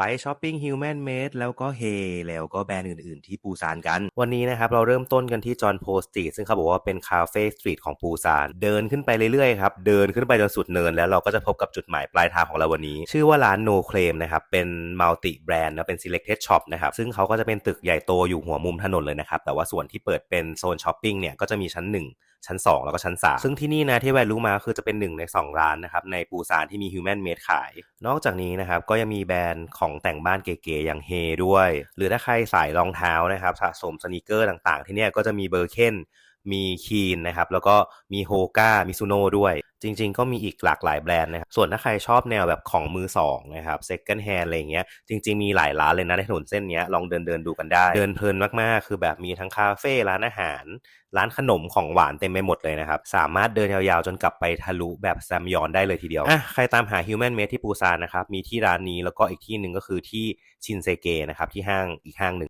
ไปช้อปปิ้ง Human Made แล้วก็เฮแล้วก็แบรนด์อื่นๆ ที่ปูซานกัน วันนี้นะครับเราเริ่มต้นกันที่จอห์นโพสตรีทซึ่งเขาบอกว่าเป็นคาเฟ่สตรีทของปูซาน เดินขึ้นไปเรื่อยๆครับ เดินขึ้นไปจนสุดเนิน แล้วเราก็จะพบกับจุดหมายปลายทางของเราวันนี้ ชื่อว่าร้าน No Claim นะครับ เป็นมัลติแบรนด์นะเป็น selected shop นะครับ ซึ่งเขาก็จะเป็นตึกใหญ่โตอยู่หัวมุมถนนเลยนะครับแต่ว่าส่วนที่เปิดเป็นโซนช้อปปิ้งเนี่ยก็จะมีชั้น 1ชั้น 2 แล้วก็ชั้น 3 ซึ่งที่นี่นะที่แวร์รู้มาคือจะเป็นหนึ่งใน 2 ร้านนะครับในปูซานที่มี Human Made ขาย นอกจากนี้นะครับก็ยังมีแบรนด์ของแต่งบ้านเก๋ๆอย่างเฮด้วย หรือถ้าใครสายรองเท้านะครับสะสมสนีกเกอร์ต่างๆ ที่เนี่ยก็จะมีเบอร์เคน มีคีนนะครับแล้วก็มีโฮก้ามิซูโน่ด้วย จริง ๆ ก็มีอีกหลากหลายแบรนด์นะครับส่วนถ้าใครชอบแนวแบบของมือสองนะครับเซ็ก n d แฮนอะไรอย่างเงี้ยจริง ๆ มีหลายร้านเลยนะในถนนเส้นเนี้ยลองเดินเดินๆดูกันได้ เดินเพลินมาก ๆ คือแบบมีทั้งคาเฟ่ร้านอาหาร ร้านขนมของหวานเต็มไปหมดเลยนะครับ สามารถเดินยาวๆ จนกลับไปทะลุแบบแซมยอนได้เลยทีเดียวอะใครตามหา Human Made ที่ปูซานนะครับมีที่ร้านนี้แล้วก็อีกที่หนึ่งก็คือที่ชินเซเกนะครับที่ห้างอีกห้างหนึ่ง